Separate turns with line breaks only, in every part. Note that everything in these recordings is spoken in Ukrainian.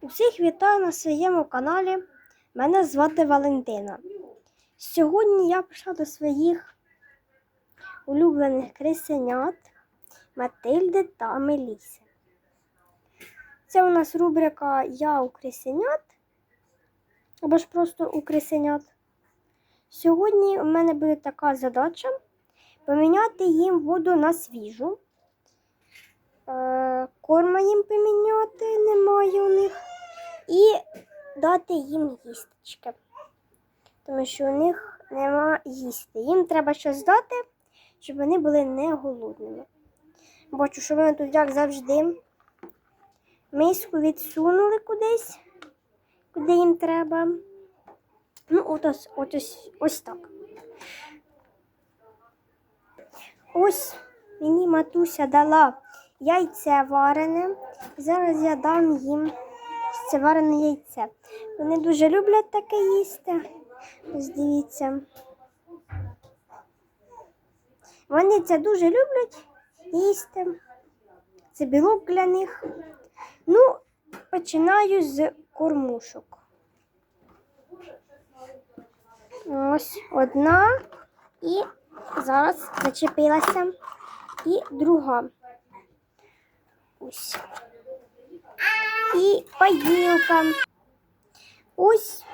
Усіх вітаю на своєму каналі. Мене звати Валентина. Сьогодні я прийшла до своїх улюблених крисенят Матильди та Меліси. Це у нас рубрика Я у крисенят або ж просто у крисенят. Сьогодні у мене буде така задача поміняти їм воду на свіжу. Е, Корма їм поміняти. І дати їм їстечки. Тому що у них нема їсти. Їм треба щось дати, щоб вони були не голодними. Бачу, що вони тут, як завжди, миску відсунули кудись, куди їм треба. Ну, от ось, от ось, ось так. Ось мені матуся дала яйце варене. Зараз я дам їм це варене яйце. Вони дуже люблять таке їсти. Ось дивіться. Вони це дуже люблять їсти. Це білок для них. Ну, починаю з кормушок. Ось одна і зараз зачепилася. І друга. Ось. І поїлка. Ось.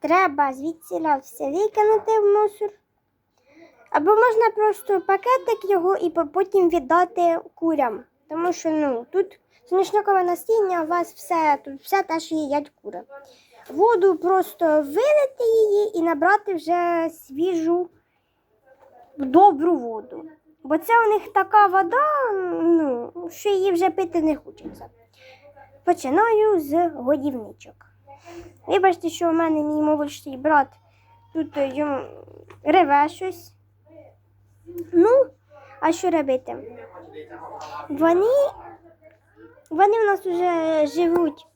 Треба звідсіля все викинути в мусор. Або можна просто пакетик його і потім віддати курям. Тому що ну, тут соняшникове насіння, у вас все, тут все те, що їдять кури. Воду просто вилити її і набрати вже свіжу, добру воду. Бо це у них така вода, ну, що її вже пити не хочеться. Починаю з годівничок. Вибачте, що у мене мій молодший брат тут е, йому реве щось. Ну, а що робити? Вони, вони в нас вже живуть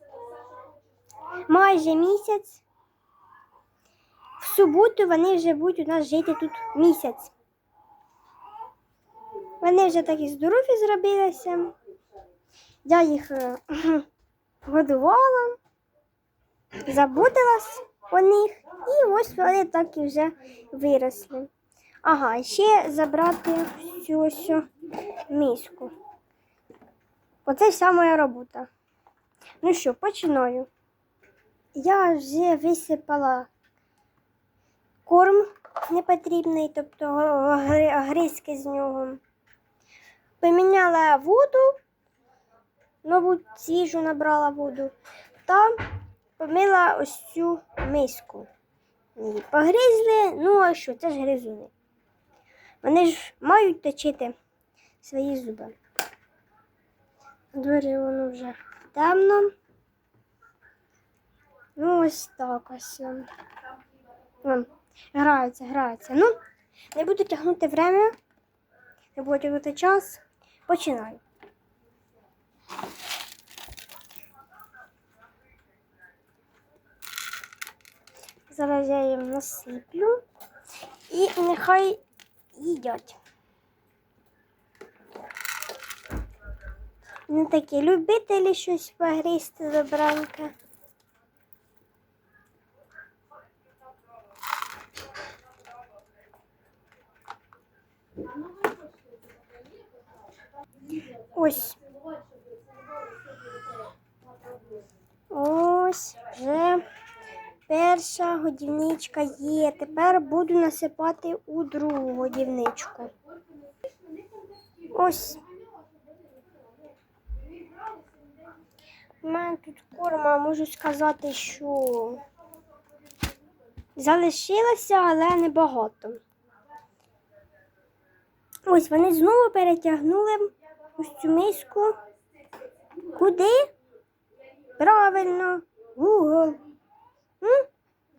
майже місяць. В суботу вони вже будуть у нас жити тут місяць. Вони вже такі здорові зробилися. Я їх е, годувала, заботилась о них, і ось вони так і вже виросли. Ага, ще забрати всю ось миску. Оце вся моя робота. Ну що, починаю. Я вже висипала корм непотрібний, тобто гри- гризки з нього. Поміняла воду, нову свіжу набрала воду та помила ось цю миску. Її погризли, ну а що, це ж гризуни. Вони ж мають точити свої зуби. Дворі воно вже темно. Ну, ось так ось. Вон, граються, граються. Ну, не буду тягнути время, не буду тягнути час. Починаю. Зараз я їм насиплю і нехай їдять. Вони такі любителі щось погрізти добраньке. Ось. Ось вже перша годівничка є. Тепер буду насипати у другу годівничку. Ось. У мене тут корма, можу сказати, що залишилося, але небагато. Ось вони знову перетягнули ось цю миску. Куди? Правильно, в угол. М?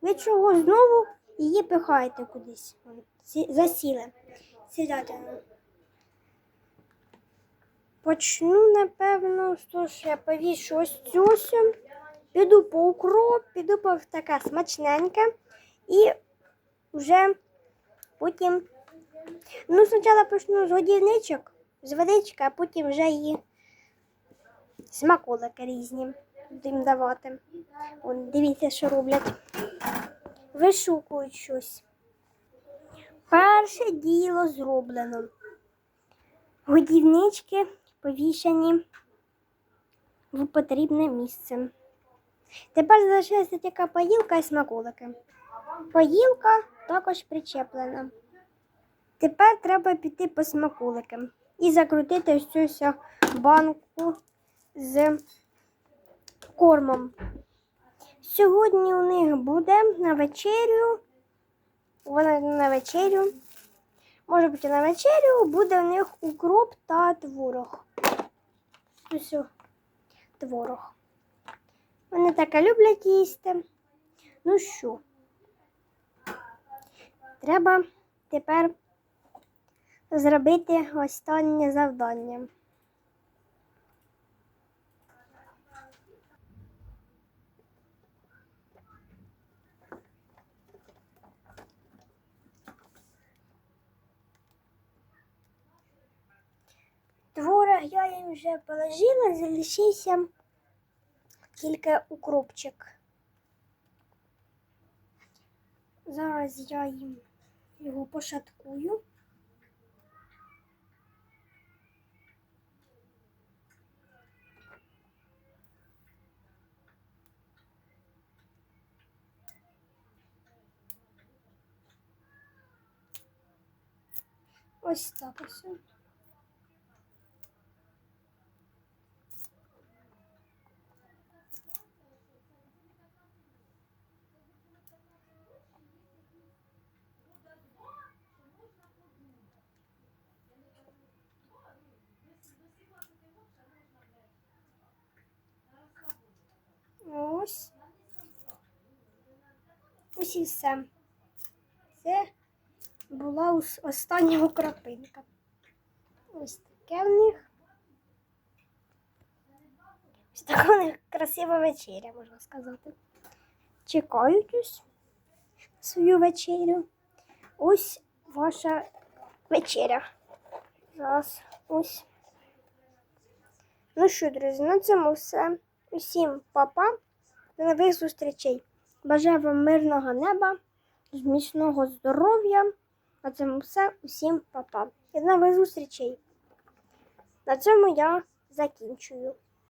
Ви чого знову її пихаєте кудись? Засіли. Сідайте. Почну, напевно, що я повішу ось цю. Піду по укроп, піду по таке смачненьке. І вже потім Ну, спочатку почну з годівничок, з водички, а потім вже її смаколики різні будемо давати. Вон, дивіться, що роблять. Вишукують щось. Перше діло зроблено. Годівнички повішані в потрібне місце. Тепер залишилася тільки поїлка і смаколики. Поїлка також причеплена. Тепер треба піти по смаколики і закрутити ось цю банку з кормом. Сьогодні у них буде на вечерю. Вона на вечерю. Може бути на вечерю, буде у них укроп та творог. Ось творог. Вони таке люблять їсти. Ну що, треба тепер зробити останнє завдання. Творог я їм вже положила, залишився тільки укропчик. Зараз я їм його пошаткую. Ось так ось. Ось. Ось і все. Це була ос- остання украпинка. Ось таке в них. Ось така у них красива вечеря, можна сказати. Чекають свою вечерю. Ось ваша вечеря. Зараз ось. Ну що, друзі, на цьому все. Усім па-па. До нових зустрічей. Бажаю вам мирного неба, зміцного здоров'я. На цьому все. Усім па-па. І до нових зустрічей. На цьому я закінчую.